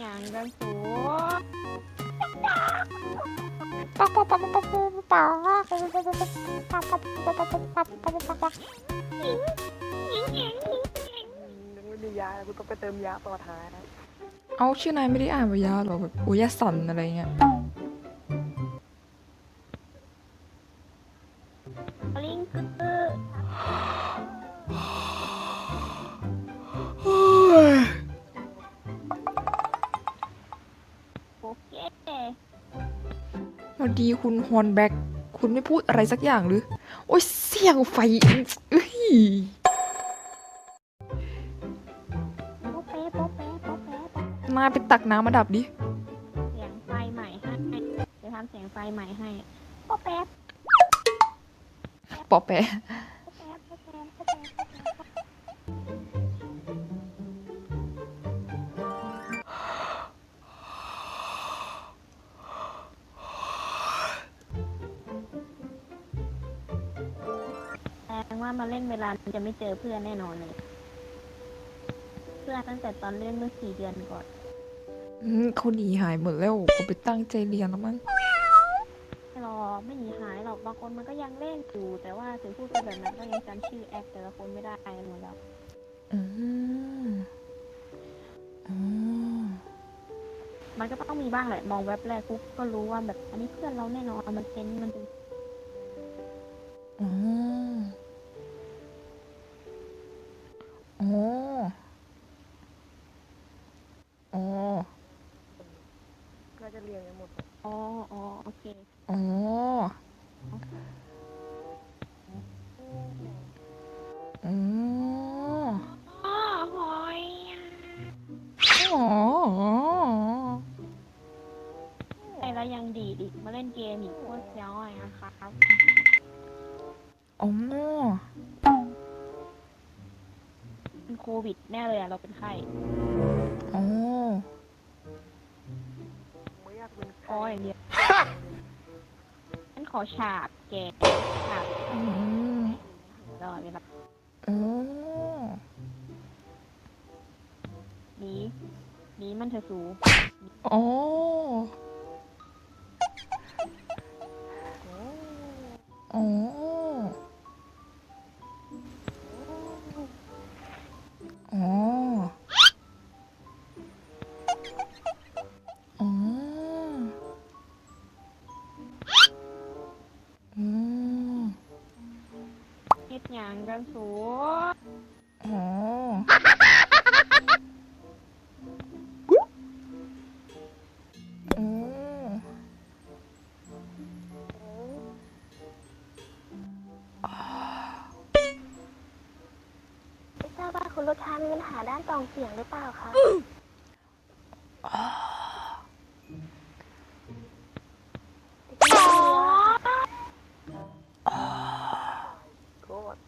อย่างกันสูปักปักปักปักปักปักปักปักปักปักปักปักปักปักปักปักปักยังไม่มียากูต้องไปเติมยาต่อท้ายนะเอาชื่อนายไม่ได้อ่านวิยาหรอแบบอุยาสันอะไรเงี้ยลิง เคสวัสดีคุณฮอนแบ็กคุณไม่พูดอะไรสักอย่างหรือ โอ้ยเสียงไฟเอ้ยโป๊ะเป๊ะโป๊ะเป๊ะโป๊ะเป๊ะโป๊ะนายไปตักน้ำมาดับดิ เสียงไฟใหม่ให้เดี๋ยวทำเสียงไฟใหม่ให้โป๊ะเป๊ะ ปอแปะ งว่ามาเล่นเวลาจะไม่เจอเพื่อนแน่นอนเลย เพื่อนตั้งแต่ตอนเล่นเมื่อสี่เดือนก่อนอืมเขาหนีหายหมดแล้วเขาไปตั้งใจเรียนแล้วมั้งไม่หรอกไม่หนีหายหรอกบางคนมันก็ยังเล่นอยู่ แต่ว่าถึงพูดไปแบบนั้นก็ยังจำชื่อแอปแต่ละคนไม่ได้หมดแล้วอืมอ๋อ มันก็ต้องมีบ้างแหละ มองเว็บแรกปุ๊บก็รู้ว่าแบบอันนี้เพื่อนเราแน่นอนมันเป็นมันเป็น น่าจะเรียนกันหมดอ๋ออ๋อโอเค อ๋อ อ๋ออ๋อหอยอ๋อไอ้แล้วยังดีดอีกมาเล่นเกมอีกโคตรย้อยนะครับอ๋อเป็นโควิดแน่เลยอะเราเป็นไข้ อ๋อ ไม่อยากเป็นใครอ้อยเนี่ยฉันขอฉาบแกฉาบอืมตลอดเวลาอ๋อหนีหนีมันเถอะสูอ๋ออ๋ กันสูอ๋ออืมไม่ทราบว่าคุณลูกค้ามีปัญหาด้านกล่องเสียงหรือเปล่าคะ โคตร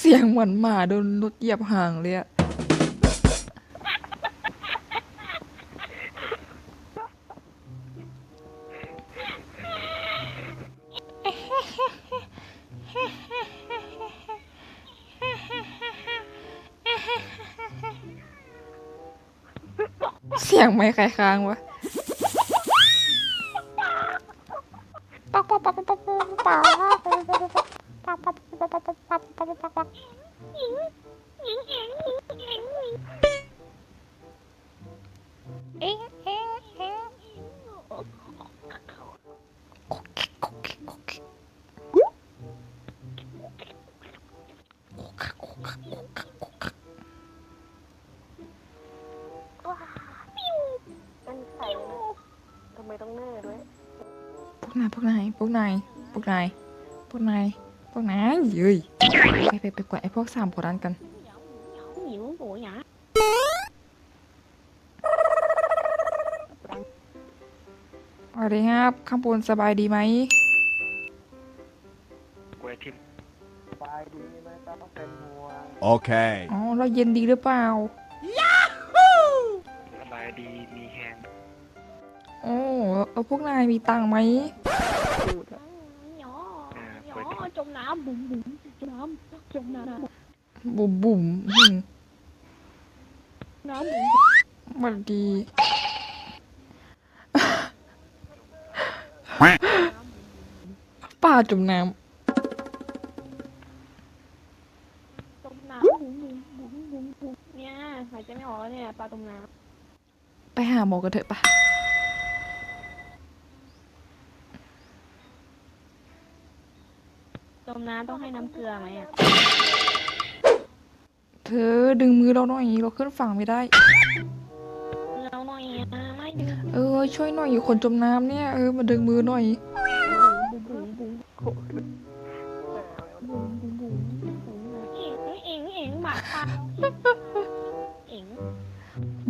เสียงเหมือนหมาโดนรถเหยียบหางเลยอะเสียงไม่ใครค้างวะปักปักปักปักปักปักปักปัก ปั๊บปั๊บปั๊บปั๊บปั๊บปั๊บปั๊บเอ๊ะเอ๊ะเอ๊ะทำไมต้องแม่ด้วยพวกนายพวกนายพวกนายพวกนายพวกนาย พวกนายเย้ยไปไปไปกว่าไอ้พวกสามคนนั้นกันหิวโหยหยาสวัสดีครับ ข้างบนสบายดีไหมกล้วยทิมไปดีไม่ต้องเป็นห่วง Okay. อ๋อเราเย็นดีหรือเปล่าสบายดีมีแฮงโอ้แล้วพวกนายมีตังค์ไหมหยอเออ หย กล้วย อ จมน้ำบุ๋มบุ๋มจมน้ำจมน้ำบุ๋มบุ๋มหึ่งน้ำบุ๋มหวัดดี ป้าจมน้จมน้ำบุ๋มบุ๋มบุ๋มบุ๋มบุ๋มเนี่ยหายใจไม่ออกแล้วเนี่ยปลาจมน้ำไปหาหมอกันเถอะปะำจมน้ำต้องให้น้ำเกลือไหมอะ เธอดึงมือเราหน่อยเราขึ้นฝั่งไม่ได้ เราหน่อยอะไม่ดึงเออ ช่วยหน่อยคนจมน้ำเนี่ยเออมาดึงมือหน่อย บุ๋มบุ๋มบุ๋มโอ้ยบุ๋มบุ๋มบุ๋มบุ๋มเอ็งเอ็งเอ็งหมาปลาเอ็ง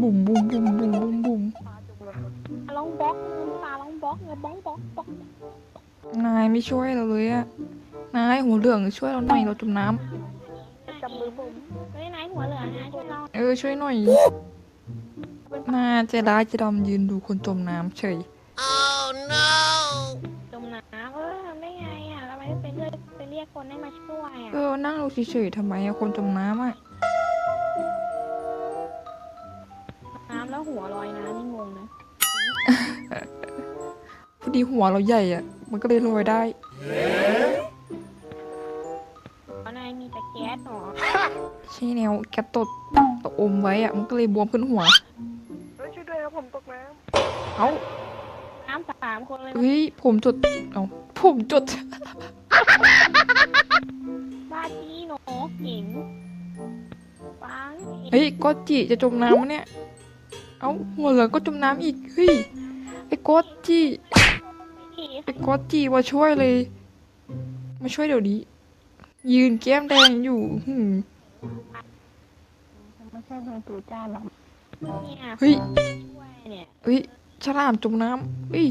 บุ๋มบุ๋มบุ๋มบุ๋มบุ๋มบุ๋มลองบล็อกปลาลองบล็อกเงบ้องบล็อกบล็อก นายไม่ช่วยเราเลยอะนายหัวเหลืองช่วยเราหน่อยเราจมน้ำจับมือผมเฮ้ยนายหัวเหลืองนะช่วยเราเออช่วยหน่อยนาใจร้ายใจดำยืนดูคนจมน้ำเฉยจมน้ำเออทำได้ไงอะทำไมไม่ไปเรียกไปเรียกคนให้มาช่วยอะเออนั่งดูเฉยๆทำไมอะคนจมน้ำอะน้ำแล้วหัวลอยน้ำนี่งงนะ พอดีหัวเราใหญ่อะ มันก็เลยลอยได้เพราะนายมีแต่แก๊สหรอใช่แนวแกตดตกอมไว้อะมันก็เลยบวมขึ้นหัวเฮ้ยช่วยด้วยครับผมตกน้เอ้าน้ำสามคนเลยเฮ้ยผมจดเอาผมจดบ้าจี้หนูเก่งปังเฮ้ยก็จิจะจมน้ำมะเนี่ย เอ้าหัวเหลืองก็จมน้ำอีกเฮ้ยไอ้ก็จิขี่ ไอ้ก็จิมาช่วยเลย มาช่วยเดี๋ยวนี้ ยืนแก้มแดงอยู่หืมไม่ใช่ทางตูจ้าหรอกเนี่ยเฮ้ยช่วยเนี่ยเฮ้ยฉลามจมน้ำเฮ้ย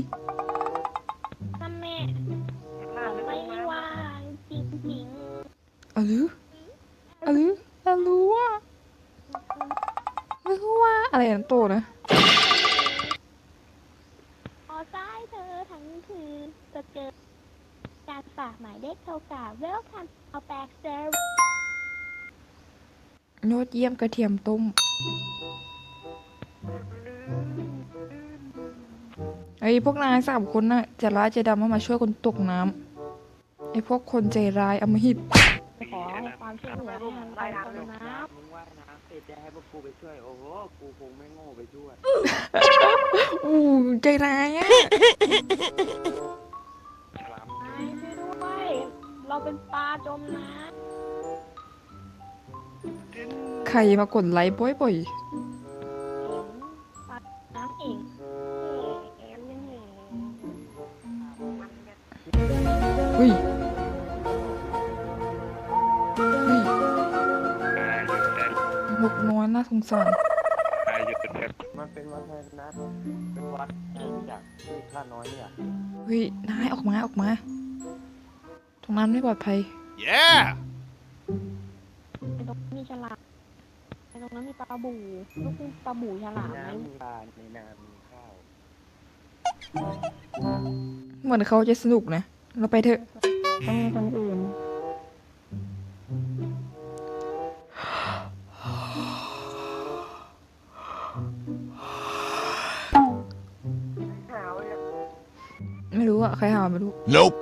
ทำแม่ำหน้าไม่ไม่ตกน้ว่างจริงอะลืออะลืออะรู้ว่าไม่รู้ว่าอะไรนั่นโตนะ ๆพอซ้ายเธอทั้งคืนจะเจอการฝากหมายเลขโทรศัพท์ Welcome to back service ยอดเยี่ยมกระเทียมต้มไอ้พวกนายสามคนน่ะจะร้ายใจดำมามาช่วยคนตกน้ำไอ้พวกคนใจร้ายอำมหิต ขอความช่วยเหลือให้ทางไปตรงน้มึงว่ายน้ำเสร็จจะให้พวกกูไปช่วย โอ้โห กูคงไม่โง่ไปช่วยอู้ใจร้ายอะฉลามำนายช่วยด้วย เราเป็นปลาจมน้ำใครมากดไลค์บ่อยำ น้อยน่าสงสารอายุแต่มันเป็นวัดไทยนะเป็นวัดจากที่ข้าน้อยเนี่ยเฮ้ยนายออกมาออกมา ตรงนั้นไม่ปลอดภัย Yeah! ไอ้ตรงนั้นมีฉลามไอ้ตรงนั้นมีปลาบูลูกปลาบูฉลามไหมน้ำมีปลาในนามีข้าวเหมือนเขาจะสนุกนะ เราไปเถอะ ต้องมีคนอื่น รู้อะใครหาไม่รู้ Nope.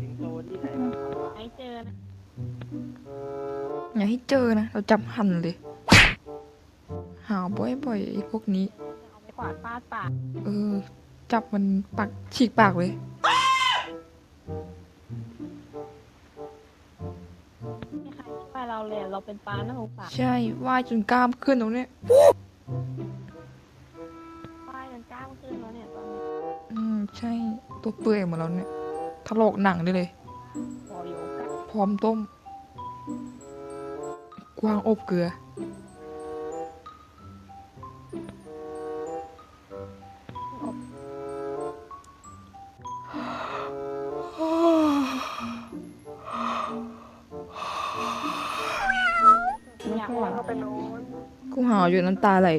สิงโตที่ไหนนะไอ้เจอนะอย่าให้เจอนะ เราจับหันเลย หาบ่อยๆไอ้พวกนี้เอาไปกวาดฟาดปากเออ จับมันปากฉีกปากเลย ไม่ใครช่วยเราเลยเราเป็นปลาหน้าสงสารใช่ว่ายจนกล้ามขึ้นตรงเนี้ย ใช่ตัวเปื่อยหมดแล้วเนี่ยถลอกหนังได้เลยพออยู่กันพร้อมต้ม กวางอบเกลืออยากหวังเข้าไปนอนกูหาวอยู่น้ำตาไหล